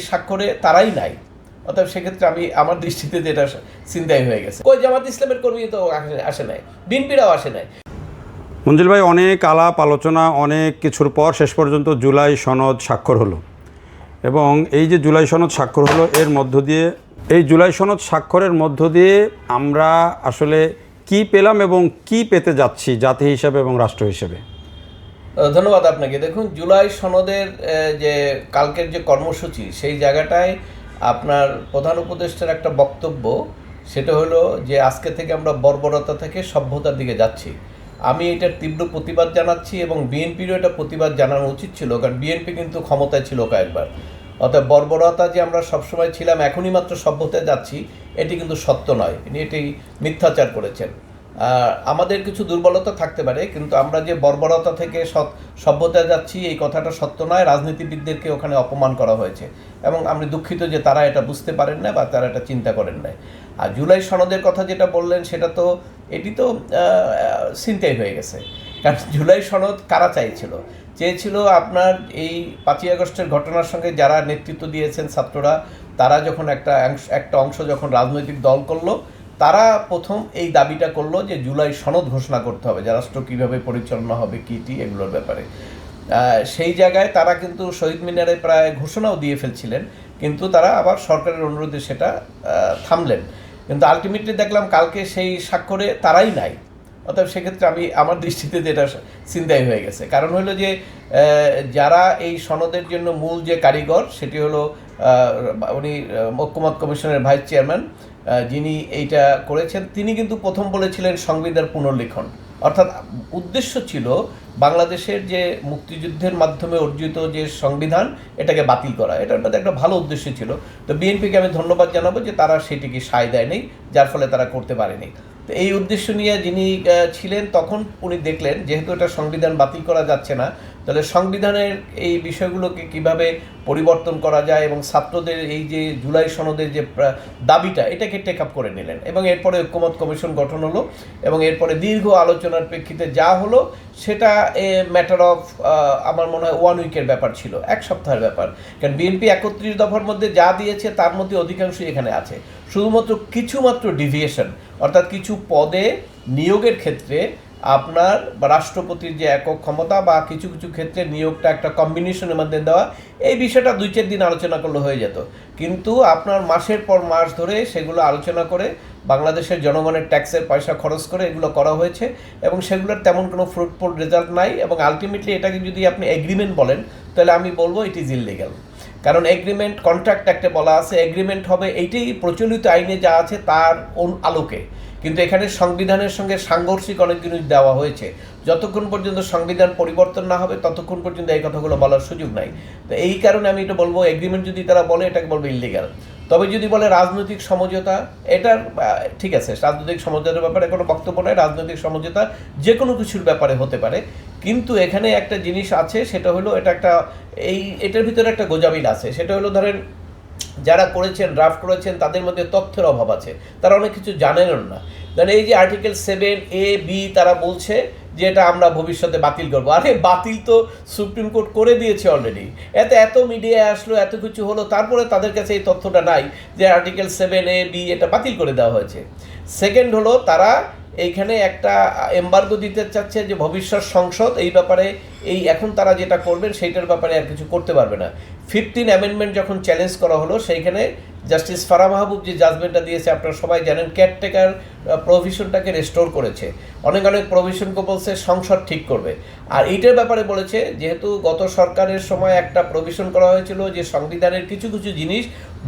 স্বাক্ষরে তারাই নাই। অতএব সেক্ষেত্রে আমি আমার দৃষ্টিতে যেটা চিন্তাই হয়ে গেছে। কই জামাত ইসলামের কর্মী তো আসে- নাই। বিনপিরাও আসে নাই। মঞ্জুল ভাই, অনেক আলাপ, আলোচনা, অনেক কিছুর পর শেষ পর্যন্ত জুলাই সনদ স্বাক্ষর হলো। এবং এই যে জুলাই সনদ স্বাক্ষর হলো, এর মধ্য দিয়ে এই জুলাই সনদ স্বাক্ষরের মধ্য দিয়ে আমরা আসলে কি পেলাম এবং কি পেতে যাচ্ছি জাতি হিসাবে এবং রাষ্ট্র হিসেবে? ধন্যবাদ আপনাকে। দেখুন, জুলাই সনদের যে কালকের যে কর্মসূচি, সেই জায়গাটায় আপনার প্রধান উপদেষ্টার একটা বক্তব্য, সেটা হলো যে আজকে থেকে আমরা বর্বরতা থেকে সভ্যতার দিকে যাচ্ছি। আমি এটার তীব্র প্রতিবাদ জানাচ্ছি এবং বিএনপিরও এটা প্রতিবাদ জানানো উচিত ছিল, কারণ বিএনপি কিন্তু ক্ষমতায় ছিল কয়েকবার। অর্থাৎ বর্বরতা যে আমরা সবসময় ছিলাম, এখনই মাত্র সভ্যতায় যাচ্ছি, এটি কিন্তু সত্য নয়। ইনি এটি মিথ্যাচার করেছেন। আমাদের কিছু দুর্বলতা থাকতে পারে, কিন্তু আমরা যে বর্বরতা থেকে সৎ সভ্যতায় যাচ্ছি, এই কথাটা সত্য নয়। রাজনীতিবিদদেরকে ওখানে অপমান করা হয়েছে। এবং আমি দুঃখিত যে তারা এটা বুঝতে পারেন না বা তারা এটা চিন্তা করেন না আর জুলাই সনদের কথা যেটা বললেন, সেটা তো এটি তো চিন্তাই হয়ে গেছে। কারণ জুলাই সনদ কারা চাইছিল? চেয়েছিল আপনার এই পাঁচই আগস্টের ঘটনার সঙ্গে যারা নেতৃত্ব দিয়েছেন ছাত্ররা, তারা যখন একটা একটা অংশ যখন রাজনৈতিক দল করল তারা প্রথম এই দাবিটা করল যে জুলাই সনদ ঘোষণা করতে হবে, যে রাষ্ট্র কীভাবে পরিচালনা হবে কীটি এগুলোর ব্যাপারে। সেই জায়গায় তারা কিন্তু শহীদ মিনারে প্রায় ঘোষণাও দিয়ে ফেলছিলেন, কিন্তু তারা আবার সরকারের অনুরোধে সেটা থামলেন। কিন্তু আলটিমেটলি দেখলাম কালকে সেই স্বাক্ষরে তারাই নাই। অতএব সেক্ষেত্রে আমি আমার দৃষ্টিতে যেটা চিন্তাই হয়ে গেছে। কারণ হলো যে যারা এই সনদের জন্য মূল যে কারিগর, সেটি হলো উনি ঐক্যমত কমিশনের ভাইস চেয়ারম্যান যিনি এইটা করেছেন, তিনি কিন্তু প্রথম বলেছিলেন সংবিধান পুনর্লিখন। অর্থাৎ উদ্দেশ্য ছিল বাংলাদেশের যে মুক্তিযুদ্ধের মাধ্যমে অর্জিত যে সংবিধান, এটাকে বাতিল করা। এটা মধ্যে একটা ভালো উদ্দেশ্য ছিল। তো বিএনপিকে আমি ধন্যবাদ জানাব যে তারা সেটিকে সায় দেয়নি, যার ফলে তারা করতে পারেনি। তো এই উদ্দেশ্য নিয়ে যিনি ছিলেন, তখন উনি দেখলেন, যেহেতু এটা সংবিধান বাতিল করা যাচ্ছে না, তাহলে সংবিধানের এই বিষয়গুলোকে কীভাবে পরিবর্তন করা যায় এবং ছাত্রদের এই যে জুলাই সনদের যে দাবিটা, এটাকে টেক আপ করে নিলেন এবং এরপরে ঐক্যমত কমিশন গঠন হলো এবং এরপরে দীর্ঘ আলোচনার প্রেক্ষিতে যা হলো, সেটা এ ম্যাটার অফ আমার মনে হয় ওয়ান উইকের ব্যাপার ছিল, এক সপ্তাহের ব্যাপার। কারণ বিএনপি একত্রিশ দফার মধ্যে যা দিয়েছে, তার মধ্যে অধিকাংশই এখানে আছে। শুধুমাত্র কিছুমাত্র ডিভিয়েশন অর্থাৎ কিছু পদে নিয়োগের ক্ষেত্রে আপনার রাষ্ট্রপতির যে একক ক্ষমতা বা কিছু কিছু ক্ষেত্রে নিয়োগটা একটা কম্বিনেশনের মধ্যে দেওয়া, এই বিষয়টা দুই চার দিন আলোচনা করলে হয়ে যেত। কিন্তু আপনার মাসের পর মাস ধরে সেগুলো আলোচনা করে বাংলাদেশের জনগণের ট্যাক্সের পয়সা খরচ করে এগুলো করা হয়েছে এবং সেগুলোর তেমন কোনো ফ্রুটফুল রেজাল্ট নাই এবং আলটিমেটলি এটাকে যদি আপনি এগ্রিমেন্ট বলেন, তাহলে আমি বলব ইট ইজ ইলিগাল কারণ এগ্রিমেন্ট কন্ট্রাক্ট একটা বলা আছে এগ্রিমেন্ট হবে এইটাই প্রচলিত আইনে যা আছে তার আলোকে। কিন্তু এখানে সংবিধানের সঙ্গে সাংঘর্ষিক অনেক জিনিস দেওয়া হয়েছে। যতক্ষণ পর্যন্ত সংবিধান পরিবর্তন না হবে, ততক্ষণ পর্যন্ত এই কথাগুলো বলার সুযোগ নাই। তো এই কারণে আমি এটা বলব এগ্রিমেন্ট যদি তারা বলে, এটাকে বলব ইলিগাল তবে যদি বলে রাজনৈতিক সমঝোতা, এটার ঠিক আছে, রাজনৈতিক সমঝোতার ব্যাপারে কোনো বক্তব্য নয় রাজনৈতিক সমঝোতা যে কোনো কিছুর ব্যাপারে হতে পারে। কিন্তু এখানে একটা জিনিস আছে, সেটা হলো এটা একটা, এই, এটার ভিতরে একটা গোজামিল আছে। সেটা হলো ধরেন, যারা করেছেন ড্রাফট করেছেন, তাদের মধ্যে তথ্যের অভাব আছে। তারা অনেক কিছু জানেন না। ধরেন এই যে আর্টিকেল সেভেন এ বি তারা বলছে যে এটা আমরা ভবিষ্যতে বাতিল করব। আরে, বাতিল তো সুপ্রিম কোর্ট করে দিয়েছে অলরেডি এতে এত মিডিয়ায় আসলো, এত কিছু হলো, তারপরে তাদের কাছে এই তথ্যটা নাই যে আর্টিকেল সেভেন এ বি এটা বাতিল করে দেওয়া হয়েছে। সেকেন্ড হলো, তারা এইখানে একটা এম্বার্গো দিতে চাচ্ছে যে ভবিষ্যৎ সংসদ, এই ব্যাপারে এই এখন তারা যেটা করবেন, সেইটার ব্যাপারে আর কিছু করতে পারবে না। ফিফটিন অ্যামেন্ডমেন্ট যখন চ্যালেঞ্জ করা হলো, সেইখানে জাস্টিস ফারা মাহবুব যে জাজমেন্টটা দিয়েছে, আপনারা সবাই জানেন কেয়ারটেকার প্রভিশনটাকে রেস্টোর করেছে। অনেক অনেক প্রভিশন বলছে সংসদ ঠিক করবে। আর এইটার ব্যাপারে বলেছে, যেহেতু গত সরকারের সময় একটা প্রভিশন করা হয়েছিল যে সংবিধানের কিছু কিছু জিনিস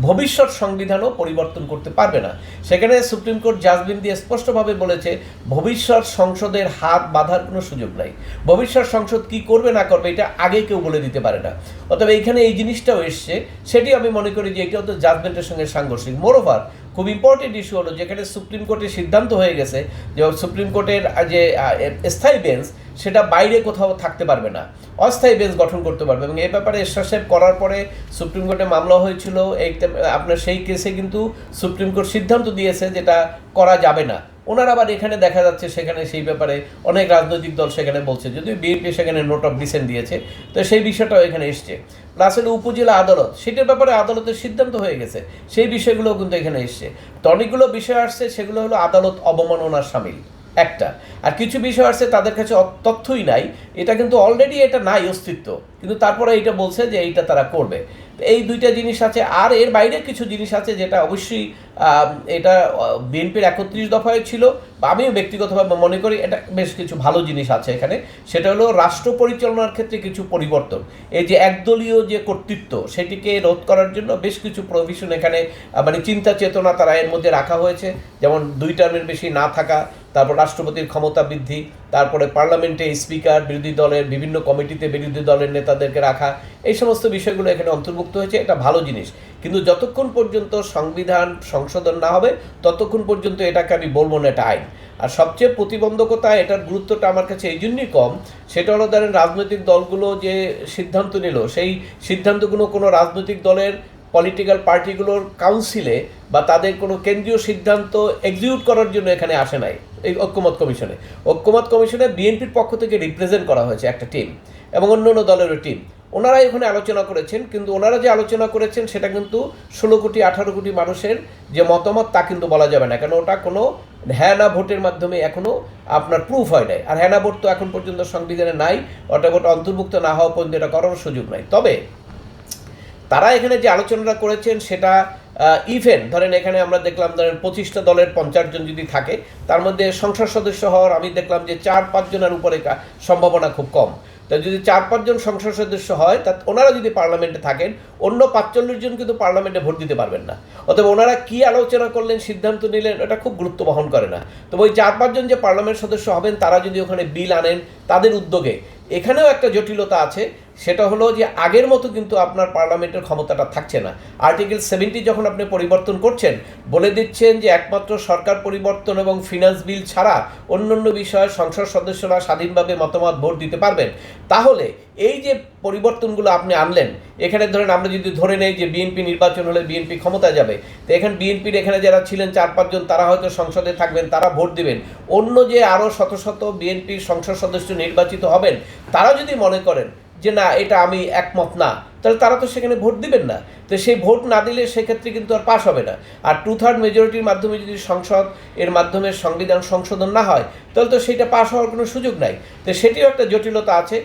ভবিষ্যৎ সংবিধানও পরিবর্তন করতে পারবে না। সেখানে সুপ্রিম কোর্ট জাজমেন্ট দিয়ে স্পষ্টভাবে বলেছে, ভবিষ্যৎ সংসদের হাত বাঁধার কোনো সুযোগ নাই। ভবিষ্যৎ সংসদ কি করবে না করবে এটা আগে কেউ বলে দিতে পারে না। অতএব এইখানে এই জিনিসটাও এসছে, সেটি আমি মনে করি যে এটাও তো জাজমেন্টের সঙ্গে সাংঘর্ষিক। মোরোভার খুব ইম্পর্টেন্ট ইস্যু হলো যেখানে সুপ্রিম কোর্টের সিদ্ধান্ত হয়ে গেছে যে সুপ্রিম কোর্টের যে স্থায়ী বেঞ্চ সেটা বাইরে কোথাও থাকতে পারবে না। অস্থায়ী বেঞ্চ গঠন করতে পারবে এবং এই ব্যাপারে এসব করার পরে সুপ্রিম কোর্টে মামলা হয়েছিল এই আপনার সেই কেসে কিন্তু সুপ্রিম কোর্ট সিদ্ধান্ত দিয়েছে যেটা করা যাবে না। ওনারা আবার এখানে দেখা যাচ্ছে সেখানে সেই ব্যাপারে অনেক রাজনৈতিক দল সেখানে বলছে, যদিও বিএনপি সেখানে নোট অফ ডিসেন্ট দিয়েছে, তো সেই বিষয়টাও এখানে এসছে। প্লাস হলো উপজেলা আদালত, সেটার ব্যাপারে আদালতের সিদ্ধান্ত হয়ে গেছে, সেই বিষয়গুলোও কিন্তু এখানে এসছে। তো অনেকগুলো বিষয় আসছে, সেগুলো হলো আদালত অবমাননার সামিল, একটা। আর কিছু বিষয় আসছে তাদের কাছে তথ্যই নাই, এটা কিন্তু অলরেডি এটা নাই অস্তিত্ব, কিন্তু তারপরে এইটা বলছে যে এইটা তারা করবে। এই দুইটা জিনিস আছে। আর এর বাইরে কিছু জিনিস আছে যেটা অবশ্যই এটা বিএনপির একত্রিশ দফায় ছিল আমিও ব্যক্তিগতভাবে মনে করি এটা বেশ কিছু ভালো জিনিস আছে এখানে। সেটা হলো রাষ্ট্র পরিচালনার ক্ষেত্রে কিছু পরিবর্তন। এই যে একদলীয় যে কর্তৃত্ব সেটিকে রোধ করার জন্য বেশ কিছু প্রভিশন এখানে মানে চিন্তা চেতনা তারা এর মধ্যে রাখা হয়েছে। যেমন দুই টার্মের বেশি না থাকা, তারপর রাষ্ট্রপতির ক্ষমতা বৃদ্ধি, তারপরে পার্লামেন্টে স্পিকার বিরোধী দলের বিভিন্ন কমিটিতে বিরোধী দলের নেতাদেরকে রাখা এই সমস্ত বিষয়গুলো এখানে অন্তর্ভুক্ত হয়েছে, এটা ভালো জিনিস। কিন্তু যতক্ষণ পর্যন্ত সংবিধান সংশোধন না হবে, ততক্ষণ পর্যন্ত এটাকে আমি বলব না এটা আইন। আর সবচেয়ে প্রতিবন্ধকতা, এটার গুরুত্বটা আমার কাছে এই জন্যই কম, সেটা হলো ধরেন রাজনৈতিক দলগুলো যে সিদ্ধান্ত নিল, সেই সিদ্ধান্তগুলো কোনো রাজনৈতিক দলের পলিটিক্যাল পার্টিগুলোর কাউন্সিলে বা তাদের কোনো কেন্দ্রীয় সিদ্ধান্ত এক্সিকিউট করার জন্য এখানে আসে নাই, এই ঐক্যমত কমিশনে। ঐক্যমত কমিশনে বিএনপির পক্ষ থেকে রিপ্রেজেন্ট করা হয়েছে একটা টিম এবং অন্য অন্য দলেরও টিম ওনারা এখানে আলোচনা করেছেন, কিন্তু ওনারা যে আলোচনা করেছেন সেটা কিন্তু ষোলো কোটি, আঠারো কোটি মানুষের যে মতামত তা কিন্তু বলা যাবে না। কেন ওটা কোনো হ্যাঁ না ভোটের মাধ্যমে এখনও আপনার প্রুফ হয় নাই। আর হ্যাঁ না ভোট তো এখন পর্যন্ত সংবিধানে নাই, ওটা ভোট অন্তর্ভুক্ত না হওয়া পর্যন্ত এটা করার সুযোগ নাই। তবে তারা এখানে যে আলোচনাটা করেছেন সেটা ইভেন ধরেন এখানে আমরা দেখলাম ধরেন পঁচিশটা দলের পঞ্চাশ জন যদি থাকে, তার মধ্যে সংসদ সদস্য হওয়ার আমি দেখলাম যে চার পাঁচজনের উপরে সম্ভাবনা খুব কম। তা যদি চার পাঁচজন সংসদ সদস্য হয়, তা ওনারা যদি পার্লামেন্টে থাকেন, অন্য পাঁচচল্লিশ জন কিন্তু পার্লামেন্টে ভোট দিতে পারবেন না। অতএব ওনারা কি আলোচনা করলেন, সিদ্ধান্ত নিলেন, এটা খুব গুরুত্ব বহন করে না। তো ওই চার পাঁচজন যে পার্লামেন্ট সদস্য হবেন, তারা যদি ওখানে বিল আনেন, তাদের উদ্যোগে। এখানেও একটা জটিলতা আছে সেটা হলো যে আগের মতো কিন্তু আপনার পার্লামেন্টের ক্ষমতাটা থাকছে না। আর্টিকেল সেভেন্টি যখন আপনি পরিবর্তন করছেন, বলে দিচ্ছেন যে একমাত্র সরকার পরিবর্তন এবং ফিনান্স বিল ছাড়া অন্যান্য বিষয়ে সংসদ সদস্যরা স্বাধীনভাবে মতামত ভোট দিতে পারবেন। তাহলে এই যে পরিবর্তনগুলো আপনি আনলেন, এখানে ধরেন আমরা যদি ধরে নেই যে বিএনপি নির্বাচন হলে বিএনপি ক্ষমতা যাবে, তো এখানে বিএনপির এখানে যারা ছিলেন চার পাঁচজন তারা হয়তো সংসদে থাকবেন, তারা ভোট দিবেন। অন্য যে আরও শত শত বিএনপির সংসদ সদস্য নির্বাচিত হবেন, তারা যদি মনে করেন যে না, এটা আমি একমত না। তাহলে তারা তো সেখানে ভোট দিবেন না। তো সেই ভোট না দিলে সেক্ষেত্রে কিন্তু আর পাশ হবে না। আর টু থার্ড মেজরিটির মাধ্যমে যদি সংসদ, এর মাধ্যমে সংবিধান সংশোধন না হয়, তাহলে তো সেটা পাশ হওয়ার কোনো সুযোগ নাই। তো সেটিও একটা জটিলতা আছে।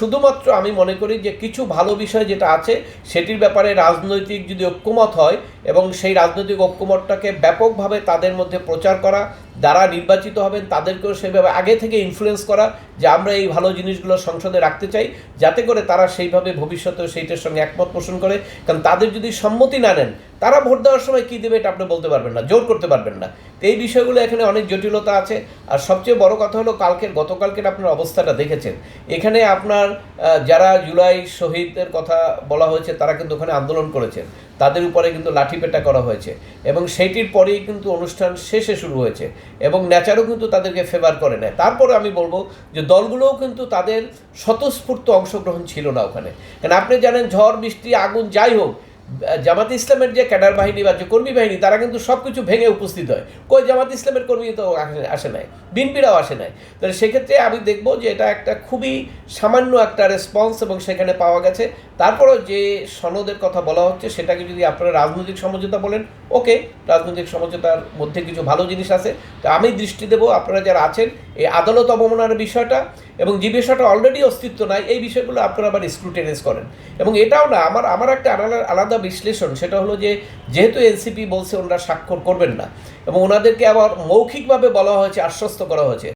শুধুমাত্র আমি মনে করি যে কিছু ভালো বিষয় যেটা আছে, সেটির ব্যাপারে রাজনৈতিক যদি ঐক্যমত হয় এবং সেই রাজনৈতিক ঐক্যমতটাকে ব্যাপকভাবে তাদের মধ্যে প্রচার করা যারা নির্বাচিত হবেন তাদেরকেও সেভাবে আগে থেকে ইনফ্লুয়েন্স করা যে আমরা এই ভালো জিনিসগুলো সংসদে রাখতে চাই, যাতে করে তারা সেইভাবে ভবিষ্যতে সেইটার সঙ্গে একমত পোষণ করে। কারণ তাদের যদি সম্মতি না নেন, তারা ভোট দেওয়ার সময় কী দেবে এটা আপনি বলতে পারবেন না, জোর করতে পারবেন না। এই বিষয়গুলো এখানে অনেক জটিলতা আছে। আর সবচেয়ে বড় কথা হলো কালকের, গতকালকের আপনার অবস্থাটা দেখেছেন। এখানে আপনার যারা জুলাই শহীদদের কথা বলা হয়েছে, তারা কিন্তু ওখানে আন্দোলন করেছেন। তাদের উপরে কিন্তু লাঠিপেটা করা হয়েছে। এবং সেইটির পরেই কিন্তু অনুষ্ঠান শেষে শুরু হয়েছে। এবং ন্যাচারও কিন্তু তাদেরকে ফেভার করে নেয়। তারপরে আমি বলব যে দলগুলোও কিন্তু তাদের স্বতঃস্ফূর্ত অংশগ্রহণ ছিল না ওখানে। কারণ আপনি জানেন ঝড়, বৃষ্টি, আগুন যাই হোক জামাত ইসলামের যে ক্যাডার বাহিনী বা যে কর্মী বাহিনী, তারা কিন্তু সব কিছু ভেঙে উপস্থিত হয়। কই জামাত ইসলামের কর্মী তো আসে- নাই বিনপিরাও আসে নাই। তাহলে সেক্ষেত্রে আমি দেখব যে এটা একটা খুবই সামান্য একটা রেসপন্স এবং সেখানে পাওয়া গেছে। তারপরও যে সনদের কথা বলা হচ্ছে, সেটাকে যদি আপনারা রাজনৈতিক সমঝোতা বলেন, ওকে, রাজনৈতিক সমঝোতার মধ্যে কিছু ভালো জিনিস আছে। তো আমি দৃষ্টি দেবো আপনারা যারা আছেন, এই আদালত অবমাননার বিষয়টা এবং যে বিষয়টা অলরেডি অস্তিত্ব নাই, এই বিষয়গুলো আপনারা আবার স্ক্রুটেনাইজ করেন। এবং এটাও না, আমার আমার একটা আলাদা বিশ্লেষণ, সেটা হলো যে যেহেতু এনসিপি বলছে ওনারা স্বাক্ষর করবেন না, এবং ওনাদেরকে আবার মৌখিকভাবে বলা হয়েছে, আশ্বস্ত করা হয়েছে।